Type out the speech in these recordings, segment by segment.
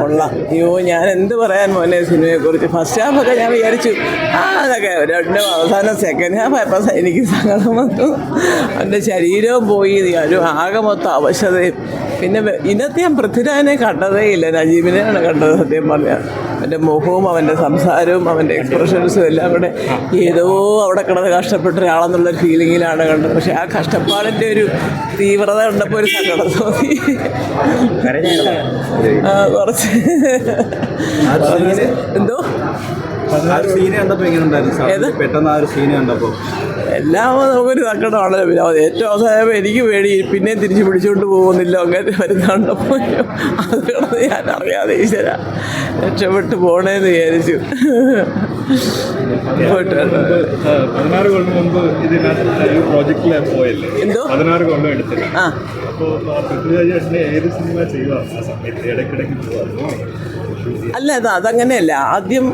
കൊള്ളാം. അയ്യോ ഞാൻ എന്ത് പറയാൻ മോനെ സിനിമയെ കുറിച്ച് ഫസ്റ്റ് ഹാഫ് ഒക്കെ ഞാൻ വിചാരിച്ചു ആ അതൊക്കെ രണ്ട് അവസാനം സെക്കൻഡ് ഹാഫ് ആയപ്പോൾ എനിക്ക് സങ്കടം വന്നു. എന്റെ ശരീരവും പോയി ഒരു ആകെ മൊത്തം അവശതയും. പിന്നെ ഇന്നത്തെ ഞാൻ പൃഥ്വിരാജിനെ കണ്ടതേ ഇല്ല നജീബിനെയാണ് കണ്ടത് സത്യം പറഞ്ഞാൽ. അവന്റെ മുഖവും അവന്റെ സംസാരവും അവന്റെ എക്സ്പ്രഷൻസും എല്ലാം കൂടെ ഏതോ അവിടെ കിടന്ന് കഷ്ടപ്പെട്ട ഒരാളെന്നുള്ള ഫീലിങ്ങിലാണ് കണ്ടത്. പക്ഷേ ആ കഷ്ടപ്പാടിന്റെ ഒരു തീവ്രത കണ്ടപ്പോൾ ഒരു സങ്കടം തോന്നി. കുറച്ച്. എന്തോ? സീന് എങ്ങനെ ഉണ്ടായിരുന്നു? പെട്ടെന്ന് ആ ഒരു സീന് കണ്ടപ്പോ. എല്ലാം നമുക്കൊരു പിന്നെ ഏറ്റവും അവസാനം എനിക്ക് പേടി. പിന്നെയും തിരിച്ചു പിടിച്ചുകൊണ്ട് പോകുന്നില്ല. അങ്ങനെ വരുന്നുണ്ടപ്പോൾ അതുകൊണ്ട് ഞാൻ അറിയാതെ ഈശ്വര രക്ഷപ്പെട്ട് പോണേന്ന് വിചാരിച്ചു. പോയിട്ട് വരണം. പതിനാറ് കൊല്ലം മുമ്പ് ഇതിനകത്ത് ഒരു പ്രോജക്റ്റിൽ പോയല്ലേ? എന്തോ? പതിനാറ് കൊല്ലം എടുത്തില്ല. അപ്പോൾ പൃഥ്വിരാജ് ചേട്ടനെ ഏത് സിനിമ ചെയ്യുക ആ സമയത്ത് ഇടയ്ക്കിടയ്ക്ക് പോവായിരുന്നു അല്ല അത് അതങ്ങനെയല്ല. ആദ്യം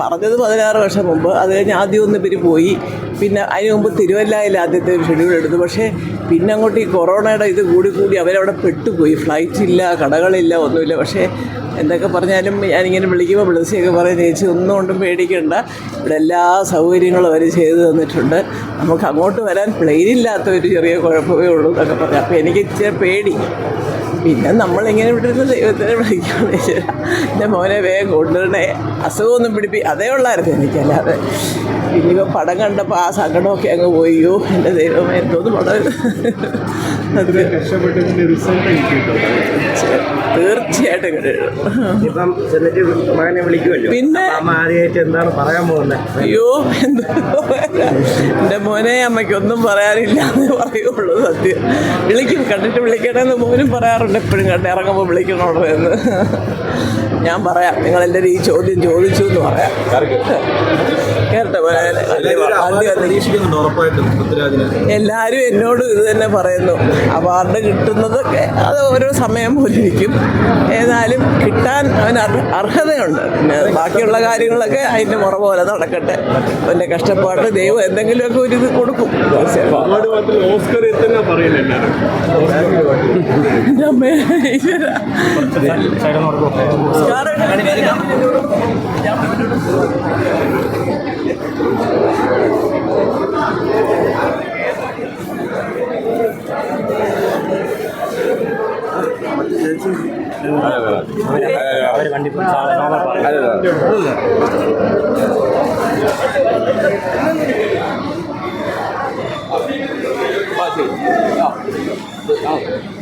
പറഞ്ഞത് പതിനാറ് വർഷം മുമ്പ് അത് കഴിഞ്ഞ് ആദ്യം ഒന്ന് ഇവർ പോയി. പിന്നെ അതിന് മുമ്പ് തിരുവല്ലയിൽ ആദ്യത്തെ ഷെഡ്യൂൾ എടുത്തു. പക്ഷേ പിന്നെ അങ്ങോട്ട് ഈ കൊറോണയുടെ ഇത് കൂടി കൂടി അവരവിടെ പെട്ടുപോയി. ഫ്ലൈറ്റ് ഇല്ല കടകളില്ല ഒന്നുമില്ല. പക്ഷേ എന്തൊക്കെ പറഞ്ഞാലും ഞാനിങ്ങനെ വിളിക്കുമ്പോൾ വിളിച്ചൊക്കെ പറയും ചേച്ചി ഒന്നും കൊണ്ടും പേടിക്കണ്ട. ഇവിടെ എല്ലാ സൗകര്യങ്ങളും അവർ ചെയ്തു തന്നിട്ടുണ്ട്. നമുക്ക് അങ്ങോട്ട് വരാൻ പ്ലെയിനില്ലാത്ത ഒരു ചെറിയ കുഴപ്പമേ ഉള്ളൂ എന്നൊക്കെ പറഞ്ഞു. അപ്പോൾ എനിക്ക് ഇച്ചിരി പേടി. പിന്നെ നമ്മളിങ്ങനെ വിട്ടിരുന്ന ദൈവത്തിനെ വിളിക്കുകയാണ് എന്റെ മോനെ വേഗം കൊണ്ടുവരണേ. അസുഖമൊന്നും പിടിപ്പി അതേ ഉള്ളായിരുന്നു എനിക്കല്ലാതെ. ഇനിയിപ്പോൾ പടം കണ്ടപ്പോൾ ആ സങ്കടമൊക്കെ അങ്ങ് പോയോ. എന്റെ ദൈവമേ എന്തോന്ന് പടം അത് കഷ്ടപ്പെട്ടതിന്റെ റിസൾട്ട് എനിക്ക് കിട്ടും. തീർച്ചയായിട്ടും ഇപ്പം എന്നിട്ട് മകനെ വിളിക്കുമല്ലോ. പിന്നെ? ആദ്യമായിട്ട് എന്താണ് പറയാൻ പോകുന്നത് അയ്യോ എന്ത് എന്റെ മോനെ അമ്മയ്ക്കൊന്നും പറയാനില്ല എന്ന് പറയുള്ളൂ സത്യം. വിളിക്കും കണ്ടിട്ട് വിളിക്കണമെന്ന് മോനും പറയാറുണ്ട്. എപ്പോഴും കണ്ട് ഇറങ്ങുമ്പോൾ വിളിക്കണോടോ എന്ന്. ഞാൻ പറയാം. നിങ്ങൾ എന്റെ ഈ ചോദ്യം ചോദിച്ചു എന്ന് പറയാം. കേട്ടോ എല്ലാവരും എന്നോട് ഇത് തന്നെ പറയുന്നു. അവാർഡ് കിട്ടുന്നതൊക്കെ അത് ഓരോ സമയം പോലിരിക്കും ഏതായാലും കിട്ടാൻ അവന് അർഹതയുണ്ട്. പിന്നെ ബാക്കിയുള്ള കാര്യങ്ങളൊക്കെ അതിന്റെ മുറ പോലെ നടക്കട്ടെ. അവന്റെ കഷ്ടപ്പാട് ദൈവം എന്തെങ്കിലുമൊക്കെ ഒരു ഇത് കൊടുക്കും അവാർഡ് മാത്രമല്ല Thank തന്നെ